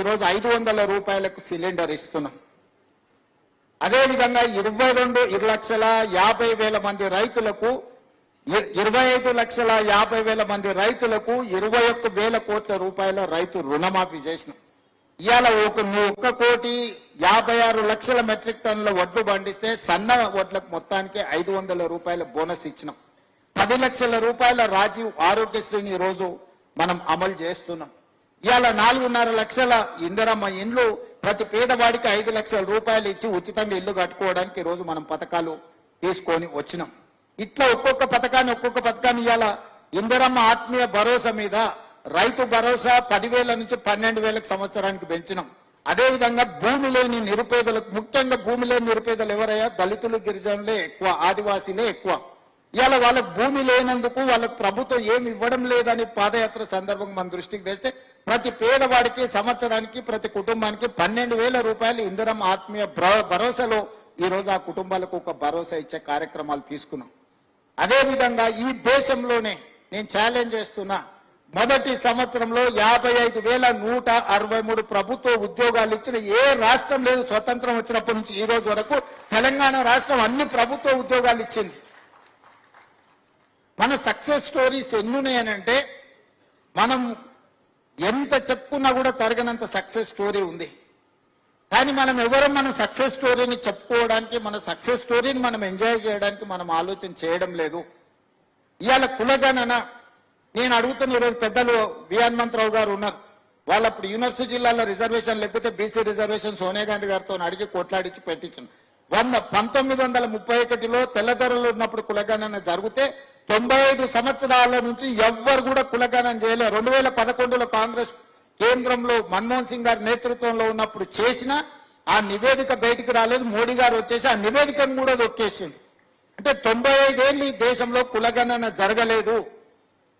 ఈరోజు ఐదు వందల రూపాయలకు సిలిండర్ ఇస్తున్నాం. అదేవిధంగా ఇరవై రెండు ఇరు లక్షల యాభై వేల మంది రైతులకు ఇరవై ఐదు లక్షల యాభై వేల మంది రైతులకు ఇరవై ఒక్క వేల కోట్ల రూపాయల రైతు రుణమాఫీ చేసినాం. ఇవాళ ఒక ఒక్క కోటి యాభై ఆరు లక్షల మెట్రిక్ టన్నుల వడ్లు పండిస్తే సన్న వడ్లకు మొత్తానికి ఐదు వందల రూపాయల బోనస్ ఇచ్చినాం. పది లక్షల రూపాయల రాజీవ్ ఆరోగ్యశ్రీని ఈరోజు రోజు మనం అమలు చేస్తున్నాం. ఇవాళ నాలుగున్నర లక్షల ఇందిరమ్మ ఇండ్లు ప్రతి పేదవాడికి ఐదు లక్షల రూపాయలు ఇచ్చి ఉచితంగా ఇల్లు కట్టుకోవడానికి ఈరోజు రోజు మనం పథకాలు తీసుకొని వచ్చినాం. ఇట్లా ఒక్కొక్క పథకాన్ని ఒక్కొక్క పథకాన్ని ఇవాళ ఇందిరమ్మ ఆత్మీయ భరోసా మీద రైతు భరోసా పదివేల నుంచి పన్నెండు వేలకు సంవత్సరానికి పెంచినాం. అదేవిధంగా భూమి లేని నిరుపేదలకు ముఖ్యంగా భూమి లేని నిరుపేదలు ఎవరయ్యా? దళితులు గిరిజనులే ఎక్కువ ఆదివాసీలే ఎక్కువ. ఇవాళ వాళ్ళకు భూమి లేనందుకు వాళ్ళకు ప్రభుత్వం ఏమి ఇవ్వడం లేదని పాదయాత్ర సందర్భంగా మన దృష్టికి తెస్తే ప్రతి పేదవాడికి సంవత్సరానికి ప్రతి కుటుంబానికి పన్నెండు వేల రూపాయలు ఇందిరం ఆత్మీయ భరో- భరోసాలో ఈ రోజు ఆ కుటుంబాలకు ఒక భరోసా ఇచ్చే కార్యక్రమాలు తీసుకున్నాం. అదేవిధంగా ఈ దేశంలోనే నేను ఛాలెంజ్ చేస్తున్నా. మొదటి సంవత్సరంలో యాభై ఐదు వేల నూట అరవై మూడు ప్రభుత్వ ఉద్యోగాలు ఇచ్చిన ఏ రాష్ట్రం లేదు స్వతంత్రం వచ్చినప్పటి నుంచి ఈ రోజు వరకు తెలంగాణ రాష్ట్రం అన్ని ప్రభుత్వ ఉద్యోగాలు ఇచ్చింది. మన సక్సెస్ స్టోరీస్ ఎన్నున్నాయనంటే మనం ఎంత చెప్పుకున్నా కూడా తరగనంత సక్సెస్ స్టోరీ ఉంది. కానీ మనం ఎవరం మన సక్సెస్ స్టోరీని చెప్పుకోవడానికి మన సక్సెస్ స్టోరీని మనం ఎంజాయ్ చేయడానికి మనం ఆలోచన చేయడం లేదు. ఇవాళ కులగణన నేను అడుగుతున్న ఈరోజు పెద్దలు వి హనుమంతరావు గారు ఉన్నారు. వాళ్ళు అప్పుడు యూనివర్సిటీ జిల్లాలో రిజర్వేషన్ లేకపోతే బీసీ రిజర్వేషన్ సోనియా గాంధీ గారితో అడిగి కొట్లాడించి పెట్టించాను. వంద పంతొమ్మిది వందల ముప్పై ఒకటిలో తెల్లదొరలు ఉన్నప్పుడు కులగణన జరిగితే తొంభై ఐదు సంవత్సరాల నుంచి ఎవ్వరు కూడా కులగణం చేయలేదు రెండు వేల పదకొండులో కాంగ్రెస్ కేంద్రంలో మన్మోహన్ సింగ్ గారి నేతృత్వంలో ఉన్నప్పుడు చేసిన ఆ నివేదిక బయటికి రాలేదు. మోడీ గారు వచ్చేసి ఆ నివేదికను కూడా దొక్కేసింది అంటే తొంభై ఐదేళ్ళు ఈ దేశంలో కులగణన జరగలేదు.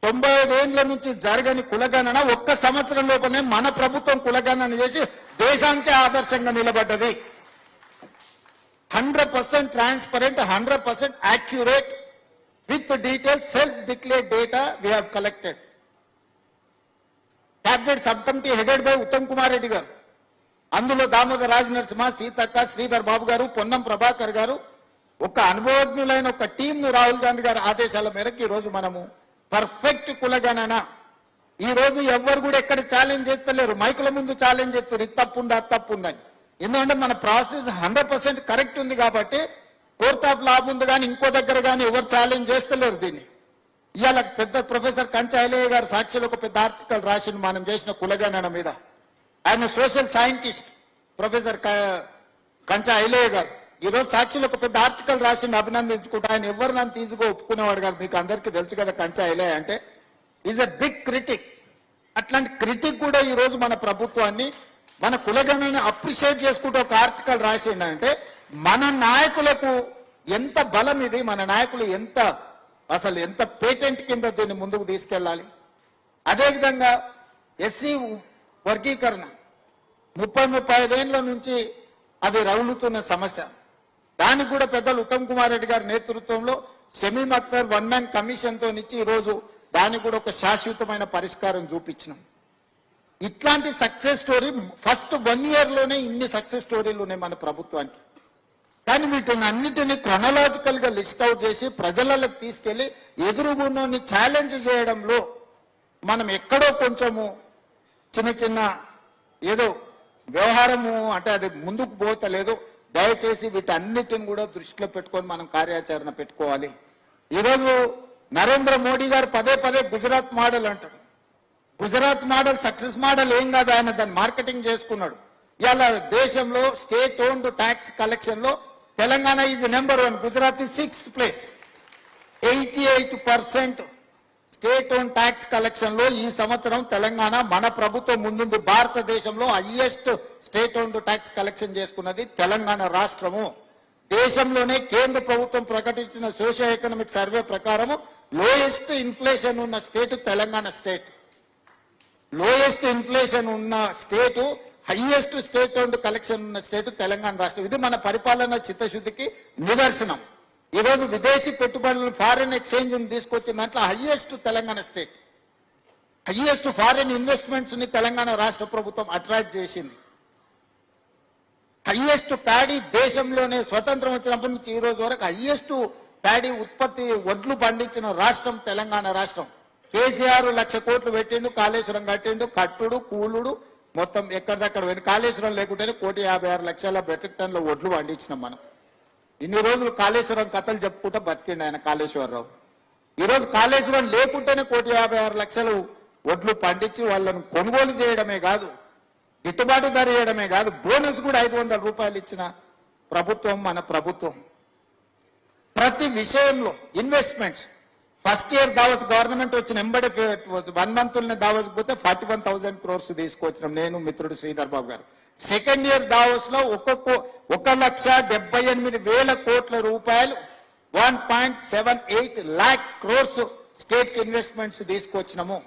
తొంభై ఐదేళ్ళ నుంచి జరగని కులగణన ఒక్క సంవత్సరం లోపలనే మన ప్రభుత్వం కులగణన చేసి దేశానికే ఆదర్శంగా నిలబడ్డది. Hundred percent transparent hundred percent accurate with details self declare data we have collected cabinet sub committee headed by Uttam Kumar Reddy garu అందులో దామోదర్ రాజ నరసింహ సీతక్క శ్రీధర్ బాబు గారు పొన్నం ప్రభాకర్ గారు ఒక అనుభవజ్ఞులైన ఒక టీంను రాహుల్ గాంధీ గారి ఆదేశాల మేరకు ఈ రోజు మనము పర్ఫెక్ట్ కులగణన. ఈ రోజు ఎవ్వరు కూడా ఎక్కడ ఛాలెంజ్ చేస్తలేరు. మైకుల ముందు ఛాలెంజ్ చేస్తారు ఇది తప్పు ఉందా? తప్పు ఉందని. ఎందుకంటే మన ప్రాసెస్ హండ్రెడ్ పర్సెంట్ కరెక్ట్ ఉంది కాబట్టి కోర్ట్ ఆఫ్ లా ఉంది కానీ ఇంకో దగ్గర కానీ ఎవరు ఛాలెంజ్ చేస్తలేరు దీన్ని. ఇవాళ పెద్ద ప్రొఫెసర్ కంచాయలయ్య గారు సాక్షిలో ఒక పెద్ద ఆర్టికల్ రాసింది మనం చేసిన కులగణన మీద. ఆయన social scientist professor Kancha Ilaiah Kancha Ilaiah garu. ఈ రోజు సాక్షిలో ఒక పెద్ద ఆర్టికల్ రాసింది అభినందించుకుంటూ ఆయన ఎవరు నన్ను తీసుకో ఒప్పుకునేవాడు కాదు మీకు అందరికీ తెలుసు కదా కంచాయలయ్య అంటే. ఈజ్ ఎ బిగ్ క్రిటిక్ అట్లాంటి క్రిటిక్ కూడా ఈ రోజు మన ప్రభుత్వాన్ని మన కులగణని అప్రిషియేట్ చేసుకుంటూ ఒక ఆర్టికల్ రాసిండంటే మన నాయకులకు ఎంత బలం ఇది మన నాయకులు ఎంత అసలు ఎంత పేటెంట్ కింద దీన్ని ముందుకు తీసుకెళ్ళాలి? అదేవిధంగా ఎస్సీ వర్గీకరణ ముప్పై ముప్పై ఐదేళ్ళ నుంచి అది రగులుతున్న సమస్య. దానికి కూడా పెద్దలు ఉత్తమ్ కుమార్ రెడ్డి గారి నేతృత్వంలో సెమీ అఖ్తర్ వన్ మ్యాన్ కమిషన్తో ఇచ్చి రోజు దానికి కూడా ఒక శాశ్వతమైన పరిష్కారం చూపించినాం. ఇట్లాంటి సక్సెస్ స్టోరీ ఫస్ట్ వన్ ఇయర్లోనే ఇన్ని సక్సెస్ స్టోరీలు ఉన్నాయి మన ప్రభుత్వానికి. కానీ వీటిని అన్నిటిని క్రొనలాజికల్గా లిస్ట్ అవుట్ చేసి ప్రజలకు తీసుకెళ్ళి ఎదురుగున్నోని ఛాలెంజ్ చేయడంలో మనం ఎక్కడో కొంచెము చిన్న చిన్న ఏదో వ్యవహారము అంటే అది ముందుకు పోతలేదు. దయచేసి వీటన్నిటిని కూడా దృష్టిలో పెట్టుకొని మనం కార్యాచరణ పెట్టుకోవాలి. ఈరోజు నరేంద్ర మోడీ గారు పదే పదే గుజరాత్ మోడల్ అంటాడు. గుజరాత్ మోడల్ సక్సెస్ మోడల్ ఏం కాదు ఆయన దాన్ని మార్కెటింగ్ చేసుకున్నాడు. ఇలా దేశంలో state owned tax collection Telangana is number one Gujarat is sixth place eighty eight percent state own tax కలెక్షన్లో ఈ సంవత్సరం తెలంగాణ మన ప్రభుత్వం ముందుంది. భారతదేశంలో highest state own tax collection చేసుకున్నది తెలంగాణ రాష్ట్రము. దేశంలోనే కేంద్ర ప్రభుత్వం ప్రకటించిన సోషియో ఎకనామిక్ సర్వే ప్రకారము లోయెస్ట్ ఇన్ఫ్లేషన్ ఉన్న state Telangana state lowest inflation ఉన్న state highest state and collection ఉన్న స్టేట్ తెలంగాణ రాష్ట్రం. ఇది మన పరిపాలన చిత్తశుద్ధికి నిదర్శనం. ఈ రోజు విదేశీ పెట్టుబడులను ఫారిన్ ఎక్స్చేంజ్ తీసుకొచ్చిన దాంట్లో highest Telangana state highest foreign ఇన్వెస్ట్మెంట్స్ని Telangana రాష్ట్ర ప్రభుత్వం అట్రాక్ట్ చేసింది. హైయెస్ట్ ప్యాడీ దేశంలోనే స్వతంత్రం వచ్చినప్పటి నుంచి ఈ రోజు వరకు హైయెస్ట్ ప్యాడీ ఉత్పత్తి వడ్లు పండించిన రాష్ట్రం తెలంగాణ రాష్ట్రం. కేసీఆర్ లక్ష కోట్లు పెట్టిండు కాళేశ్వరం కట్టిండు కట్టుడు కూలుడు మొత్తం ఎక్కడిదక్కడ పోయింది? కాళేశ్వరం లేకుంటేనే కోటి యాభై ఆరు లక్షల మెట్రిక్ టన్ల వడ్లు పండించినాం మనం. ఇన్ని రోజులు కాళేశ్వరం కథలు చెప్పుకుంటా బతికిండు ఆయన కాళేశ్వరరావు. ఈరోజు కాళేశ్వరం లేకుంటేనే కోటి యాభై ఆరు లక్షలు వడ్లు పండించి వాళ్ళను కొనుగోలు చేయడమే కాదు గిట్టుబాటు ధర చేయడమే కాదు బోనస్ కూడా ఐదు వందల రూపాయలు ఇచ్చిన ప్రభుత్వం మన ప్రభుత్వం. ప్రతి విషయంలో investments first year Davos government వచ్చిన ఎంబడి వన్ మంత్ దావస్ పోతే ఫార్టీ వన్ థౌసండ్ క్రోర్స్ తీసుకొచ్చినాం నేను మిత్రుడు శ్రీధర్ బాబు గారు. సెకండ్ ఇయర్ దావస్లో ఒక్కొక్క ఒక లక్ష డెబ్బై ఎనిమిది వేల కోట్ల రూపాయలు one point seven eight lakh crores state investments తీసుకొచ్చినాము.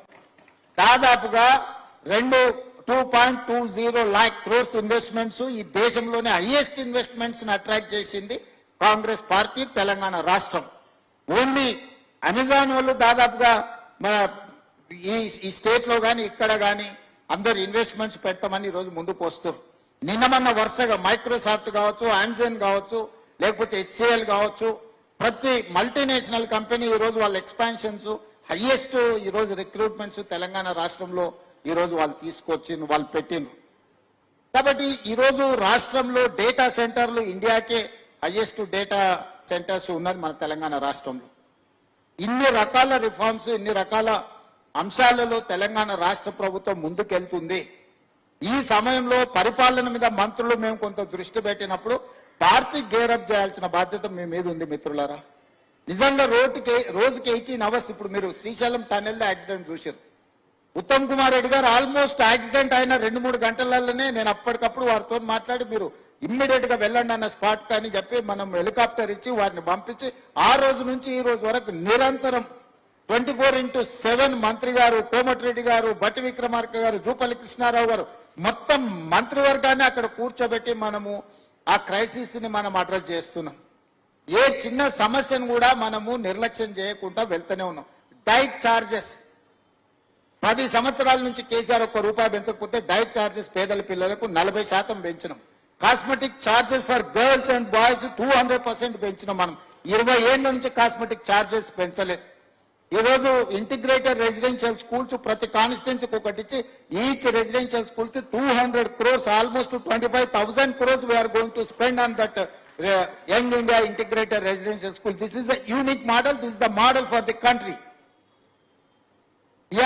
దాదాపుగా రెండు two point two zero lakh crores investments ఈ దేశంలోనే హైయెస్ట్ ఇన్వెస్ట్మెంట్స్ అట్రాక్ట్ చేసింది కాంగ్రెస్ పార్టీ తెలంగాణ రాష్ట్రం. ఓన్లీ అమెజాన్ వాళ్ళు దాదాపుగా మన ఈ ఈ స్టేట్లో ఇక్కడ కానీ అందరు ఇన్వెస్ట్మెంట్స్ పెడతామని ఈ రోజు ముందుకు వస్తారు నిన్న మొన్న వరుసగా మైక్రోసాఫ్ట్ కావచ్చు ఆమ్జన్ కావచ్చు లేకపోతే హెచ్సిఎల్ కావచ్చు ప్రతి మల్టీనేషనల్ కంపెనీ ఈ రోజు వాళ్ళ ఎక్స్పాన్షన్స్ హైయెస్ట్ ఈ రోజు రిక్రూట్మెంట్స్ తెలంగాణ రాష్ట్రంలో ఈ రోజు వాళ్ళు తీసుకొచ్చి వాళ్ళు పెట్టిండ్రు. కాబట్టి ఈ రోజు రాష్ట్రంలో డేటా సెంటర్లు ఇండియాకే హయ్యెస్ట్ డేటా సెంటర్స్ ఉన్నది మన తెలంగాణ రాష్ట్రంలో. ఇన్ని రకాల రిఫార్మ్స్ ఇన్ని రకాల అంశాలలో తెలంగాణ రాష్ట్ర ప్రభుత్వం ముందుకెళ్తుంది. ఈ సమయంలో పరిపాలన మీద మంత్రులు మేము కొంత దృష్టి పెట్టినప్పుడు పార్టీ గేరప్ చేయాల్సిన బాధ్యత మీ మీద ఉంది మిత్రులారా. నిజంగా రోడ్డుకి రోజుకి ఎయిటీన్ అవర్స్ ఇప్పుడు మీరు శ్రీశైలం టన్నెల్ యాక్సిడెంట్ చూసారు ఉత్తమ్ కుమార్ రెడ్డి గారు ఆల్మోస్ట్ యాక్సిడెంట్ అయిన రెండు మూడు గంటలలోనే నేను అప్పటికప్పుడు వారితో మాట్లాడి మీరు ఇమ్మీడియట్గా వెళ్ళండి అన్న స్పాట్ అని చెప్పి మనం హెలికాప్టర్ ఇచ్చి వారిని పంపించి ఆ రోజు నుంచి ఈ రోజు వరకు నిరంతరం ట్వంటీ ఫోర్ ఇంటూ సెవెన్ మంత్రి గారు కోమటిరెడ్డి గారు బట్టి విక్రమార్క గారు జూపల్లి కృష్ణారావు గారు మొత్తం మంత్రివర్గాన్ని అక్కడ కూర్చోబెట్టి మనము ఆ క్రైసిస్ని మనం అడ్రస్ చేస్తున్నాం. ఏ చిన్న సమస్యను కూడా మనము నిర్లక్ష్యం చేయకుండా వెళ్తూనే ఉన్నాం. డైట్ చార్జెస్ పది సంవత్సరాల నుంచి కేసీఆర్ ఒక్క రూపాయి పెంచకపోతే డైట్ ఛార్జెస్ పేదల పిల్లలకు నలభై శాతం పెంచినాం. Cosmetic charges for girls and boys two hundred percent పెంచినాం మనం. ఇరవై ఏళ్ళ నుంచి కాస్మెటిక్ చార్జెస్ పెంచలేదు ఈ రోజు ఇంటిగ్రేటెడ్ రెసిడెన్షియల్ స్కూల్స్ ప్రతి కాన్స్టిట్యున్సీకి ఒకటి ఇచ్చి ఈచ్ రెసిడెన్షియల్ స్కూల్కి two hundred crores almost twenty five thousand crores we are going to spend on that young India integrated residential school. This is the unique model this the model for the country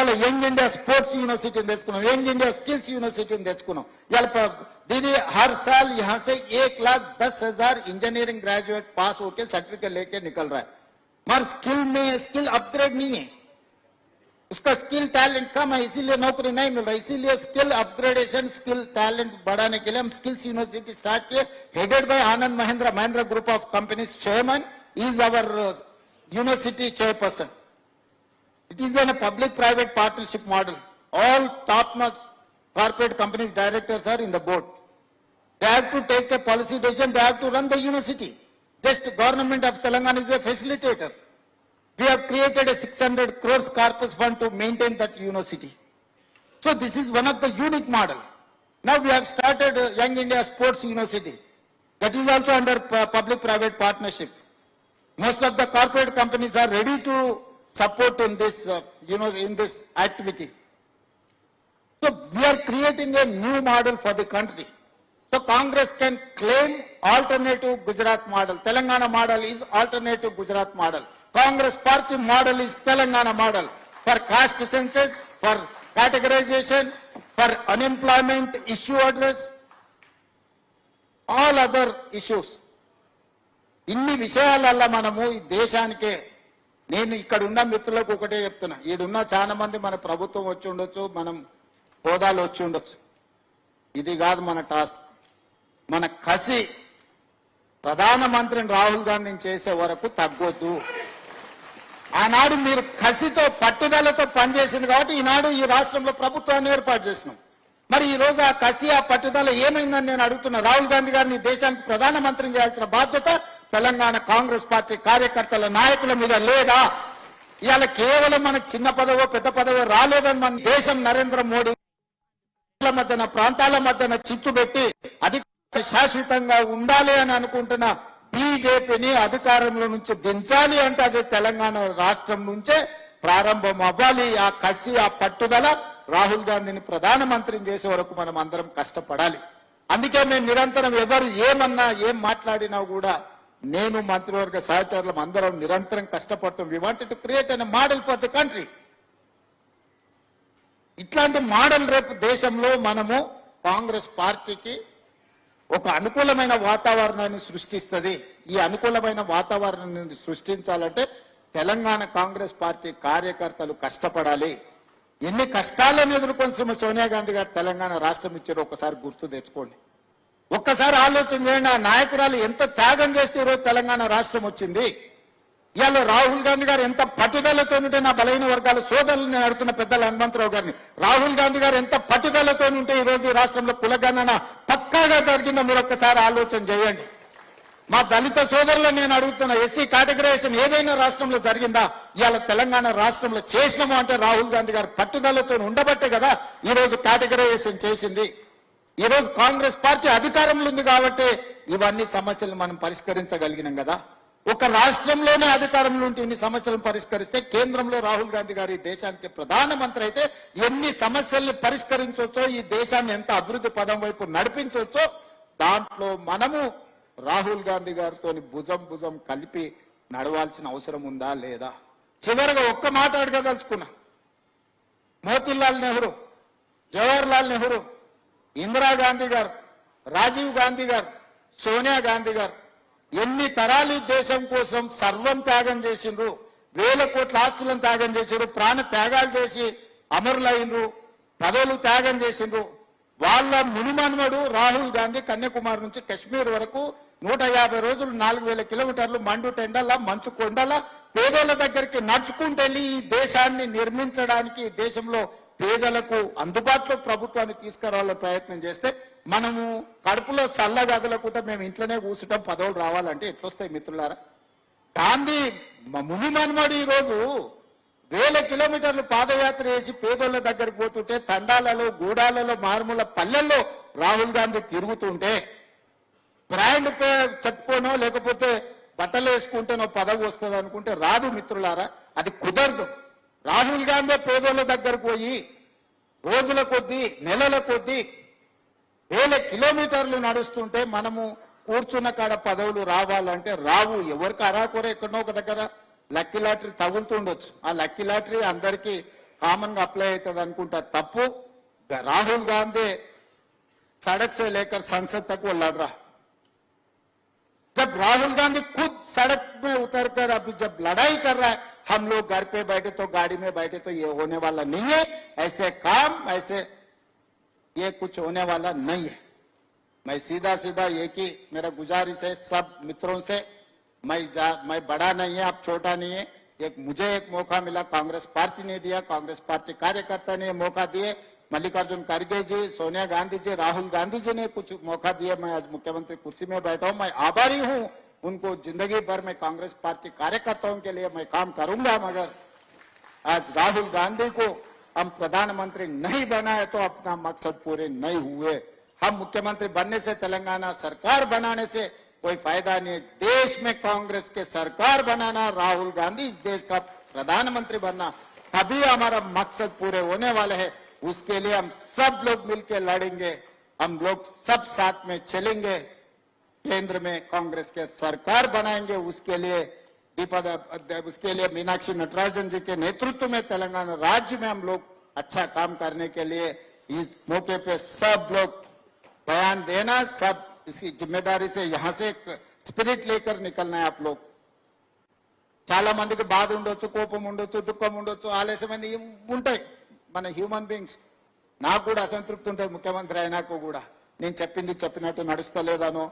ఇవాళ young India sports యూనివర్సిటీని తెచ్చుకున్నాం. Young India skills యూనివర్సిటీని తెచ్చుకున్నాం. ఇవాళ दीदी हर साल यहाँ से एक लाख दस हज़ार इंजीनियरिंग ग्रेजुएट पास होके सर्टिफिकेट लेके निकल रहा है मगर स्किल में स्किल अपग्रेड नहीं है उसका स्किल टैलेंट कम है इसीलिए नौकरी नहीं मिल रहा इसीलिए स्किल अपग्रेडेशन स्किल टैलेंट बढ़ाने के लिए हम स्किल्स यूनिवर्सिटी स्टार्ट किए headed by Anand Mahindra Mahindra group of companies chairman is our university chairperson It is a public-private partnership model. All top-notch corporate companies directors are in the board. They have to take a policy decision, they have to run the university. Just government of Telangana is a facilitator. We have created a 600 crores corpus fund to maintain that university. So this is one of the unique model. Now we have started uh, Young India Sports University. That is also under public-private partnership. Most of the corporate companies are ready to support in this, uh, you know, in this activity. So we are creating a new model for the country. So Congress can claim alternative Gujarat model. Telangana model is alternative Gujarat model. Congress party model is Telangana model for caste census, for categorization, for unemployment issue address, all other issues. ఇన్ని విషయాలల్ల మనము ఈ దేశానికే నేను ఇక్కడ ఉన్న మిత్రులకు ఒకటే చెప్తున్నా. ఈడున్న చాలా మంది మన ప్రభుత్వం వచ్చి ఉండొచ్చు మనం హోదాలు వచ్చి ఉండొచ్చు. ఇది కాదు మన టాస్క్. మన కసి ప్రధానమంత్రిని రాహుల్ గాంధీని చేసే వరకు తగ్గొద్దు. ఆనాడు మీరు కసితో పట్టుదలతో పనిచేసింది కాబట్టి ఈనాడు ఈ రాష్ట్రంలో ప్రభుత్వాన్ని ఏర్పాటు చేసినాం. మరి ఈ రోజు ఆ కసి ఆ పట్టుదల ఏమైందని నేను అడుగుతున్నా. రాహుల్ గాంధీ గారిని దేశానికి ప్రధానమంత్రిని చేయాల్సిన బాధ్యత తెలంగాణ కాంగ్రెస్ పార్టీ కార్యకర్తల నాయకుల మీద లేదా ఇవాళ కేవలం మనకు చిన్న పదవో పెద్ద పదవో రాలేదని మన దేశం నరేంద్ర మోడీ మధ్యన ప్రాంతాల మధ్యన చిచ్చు పెట్టి అధిక శాశ్వతంగా ఉండాలి అని అనుకుంటున్న బీజేపీని అధికారంలో నుంచి దించాలి అంటే అది తెలంగాణ రాష్ట్రం నుంచే ప్రారంభం అవ్వాలి. ఆ కసి ఆ పట్టుదల రాహుల్ గాంధీని ప్రధానమంత్రిని చేసే వరకు మనం అందరం కష్టపడాలి. అందుకే మేము నిరంతరం ఎవరు ఏమన్నా ఏం మాట్లాడినా కూడా నేను మంత్రివర్గ సహచరులం అందరం నిరంతరం కష్టపడుతాం. We wanted to create an model for the country ఇట్లాంటి మోడల్ రేపు దేశంలో మనము కాంగ్రెస్ పార్టీకి ఒక అనుకూలమైన వాతావరణాన్ని సృష్టిస్తుంది. ఈ అనుకూలమైన వాతావరణాన్ని సృష్టించాలంటే తెలంగాణ కాంగ్రెస్ పార్టీ కార్యకర్తలు కష్టపడాలి. ఎన్ని కష్టాలను ఎదుర్కొని సోనియా గాంధీ గారు తెలంగాణ రాష్ట్రం ఇచ్చారో ఒకసారి గుర్తు తెచ్చుకోండి. ఒక్కసారి ఆలోచన చేయండి ఆ నాయకురాలు ఎంత త్యాగం చేస్తే ఈరోజు తెలంగాణ రాష్ట్రం వచ్చింది? ఇవాళ రాహుల్ గాంధీ గారు ఎంత పట్టుదలతో ఉంటే నా బలహీన వర్గాల సోదరులు నేను అడుగుతున్న పెద్దల హనుమంతరావు గారిని. రాహుల్ గాంధీ గారు ఎంత పట్టుదలతో ఉంటే ఈ రోజు ఈ రాష్ట్రంలో కులగణన పక్కాగా జరిగిందో మీరు ఒక్కసారి ఆలోచన చేయండి. మా దళిత సోదరులను నేను అడుగుతున్నా ఎస్సీ కేటగరైజేషన్ ఏదైనా రాష్ట్రంలో జరిగిందా? ఇవాళ తెలంగాణ రాష్ట్రంలో చేసినాము అంటే రాహుల్ గాంధీ గారు పట్టుదలతో ఉండబట్టే కదా ఈ రోజు కేటగరైజేషన్ చేసింది. ఈరోజు కాంగ్రెస్ పార్టీ అధికారంలో ఉంది కాబట్టి ఇవన్నీ సమస్యలు మనం పరిష్కరించగలిగినాం కదా. ఒక రాష్ట్రంలోనే అధికారంలో ఉంటే ఇన్ని సమస్యలను పరిష్కరిస్తే కేంద్రంలో రాహుల్ గాంధీ గారి దేశానికి ప్రధానమంత్రి అయితే ఎన్ని సమస్యల్ని పరిష్కరించవచ్చో ఈ దేశాన్ని ఎంత అభివృద్ధి పదం వైపు నడిపించవచ్చో దాంట్లో మనము రాహుల్ గాంధీ గారితో భుజం భుజం కలిపి నడవాల్సిన అవసరం ఉందా లేదా? చివరిగా ఒక్క మాట అడగదలుచుకున్నా. మోతీలాల్ నెహ్రూ జవహర్లాల్ నెహ్రూ ఇందిరాగాంధీ గారు రాజీవ్ గాంధీ గారు సోనియా గాంధీ గారు ఎన్ని తరాలు దేశం కోసం సర్వం త్యాగం చేసిండ్రు వేల కోట్ల ఆస్తులను త్యాగం చేసిండ్రు ప్రాణ త్యాగాలు చేసి అమరులైనరు పదవులు త్యాగం చేసిండ్రు. వాళ్ళ మునిమన్మడు రాహుల్ గాంధీ కన్యాకుమారి నుంచి కశ్మీర్ వరకు నూట యాభై రోజులు నాలుగు వేల కిలోమీటర్లు మండు టెండల మంచు కొండల పేదోళ్ళ దగ్గరికి నడుచుకుంటూ వెళ్ళి ఈ దేశాన్ని నిర్మించడానికి దేశంలో పేదలకు అందుబాటులో ప్రభుత్వాన్ని తీసుకురావాలని ప్రయత్నం చేస్తే మనము కడుపులో చల్లగదలకుండా మేము ఇంట్లోనే కూర్చడం పదవులు రావాలంటే ఎట్లొస్తాయి మిత్రులారా? గాంధీ ముని మన్మడు ఈ రోజు వేల కిలోమీటర్లు పాదయాత్ర చేసి పేదోళ్ళ దగ్గరికి పోతుంటే తండాలలో గూడాలలో మారుమూల పల్లెల్లో రాహుల్ గాంధీ తిరుగుతుంటే బ్రాండ్ చెప్పుకోనో లేకపోతే బట్టలు వేసుకుంటేనో పదవి వస్తుంది అనుకుంటే రాదు మిత్రులారా అది కుదరదు. రాహుల్ గాంధీ పేదోళ్ళ దగ్గరకు పోయి రోజుల కొద్దీ నెలల కొద్దీ వేల కిలోమీటర్లు నడుస్తుంటే మనము కూర్చున్న కాడ పదవులు రావాలంటే రావు ఎవరికి అరాకొర ఎక్కడో ఒక దగ్గర లక్కీ లాటరీ తగులుతుండొచ్చు ఆ లక్కీ లాటరీ అందరికీ కామన్ గా అప్లై అవుతుంది అనుకుంటా తప్పు గా- రాహుల్ గాంధీ सड़क से लेकर संसद तक वो लड़ रहा जब राहुल गांधी खुद सड़क में उतरकर अभी जब लड़ाई कर रहा है हम लोग घर पे बैठे तो गाड़ी में बैठे तो ये होने वाला नहीं है। ऐसे काम, ऐसे ये कुछ होने वाला नहीं है। मैं सीधा सीधा ये ही मेरा गुजारिश है सब मित्रों से, मैं जा, मैं बड़ा नहीं है, आप छोटा नहीं है। एक, मुझे एक मौका मिला, कांग्रेस पार्टी ने दिया, कांग्रेस पार्टी कार्यकर्ता ने मौका दिए। मल्लिकार्जुन खड़गे जी, सोनिया गांधी जी, राहुल गांधी जी ने कुछ मौका दिया। मैं आज मुख्यमंत्री कुर्सी में बैठा हूँ, मैं आभारी हूँ। उनको ज़िंदगी भर में कांग्रेस पार्टी कार्यकर्ताओं के लिए मैं काम करूँगा, मगर आज राहुल गांधी को हम प्रधानमंत्री नहीं बनाए तो अपना मकसद पूरे नहीं हुए। हम मुख्यमंत्री बनने से तेलंगाना सरकार बनाने से कोई फ़ायदा नहीं। देश में कांग्रेस के सरकार बनाना, राहुल गांधी इस देश का प्रधानमंत्री बनना, तभी हमारा मकसद पूरे होने वाले है। उसके लिए हम सब लोग मिलकर लड़ेंगे, हम लोग सब साथ में चलेंगे। केंद्र में कांग्रेस के सरकार बनाएंगे उसके लिए दीपद उसके लिए मीनाक्षी नटराजन जी के नेतृत्व में तेलंगाना राज्य में हम लोग अच्छा काम करने के लिए इस मौके पे सब लोग बयान देना सब इसकी जिम्मेदारी से यहाँ से एक स्पिरिट लेकर निकलना है आप लोग చాలా మందికి బాధ ఉండొచ్చు కోపం ఉండొచ్చు దుఃఖం ఉండొచ్చు ఆలస్యమైంది ఏం ఉంటాయి మన హ్యూమన్ బీయింగ్స్ నాకు కూడా అసంతృప్తి ఉంటుంది ముఖ్యమంత్రి అయినాక కూడా నేను చెప్పింది చెప్పినట్టు నడుస్తలేదాను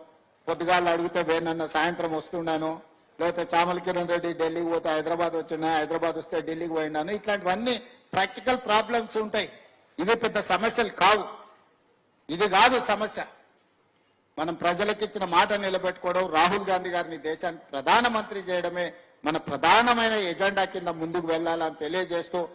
పొద్దుగాళ్ళు అడిగితే వేనన్న సాయంత్రం వస్తున్నాను. లేకపోతే చామల కిరణ్ రెడ్డి ఢిల్లీకి పోతే హైదరాబాద్ వచ్చినా హైదరాబాద్ వస్తే ఢిల్లీకి పోయినాను ఇట్లాంటివన్నీ ప్రాక్టికల్ ప్రాబ్లమ్స్ ఉంటాయి. ఇవి పెద్ద సమస్యలు కావు. ఇది కాదు సమస్య. మనం ప్రజలకు ఇచ్చిన మాట నిలబెట్టుకోవడం రాహుల్ గాంధీ గారిని దేశానికి ప్రధానమంత్రి చేయడమే మన ప్రధానమైన ఎజెండా కింద ముందుకు వెళ్ళాలని తెలియజేస్తూ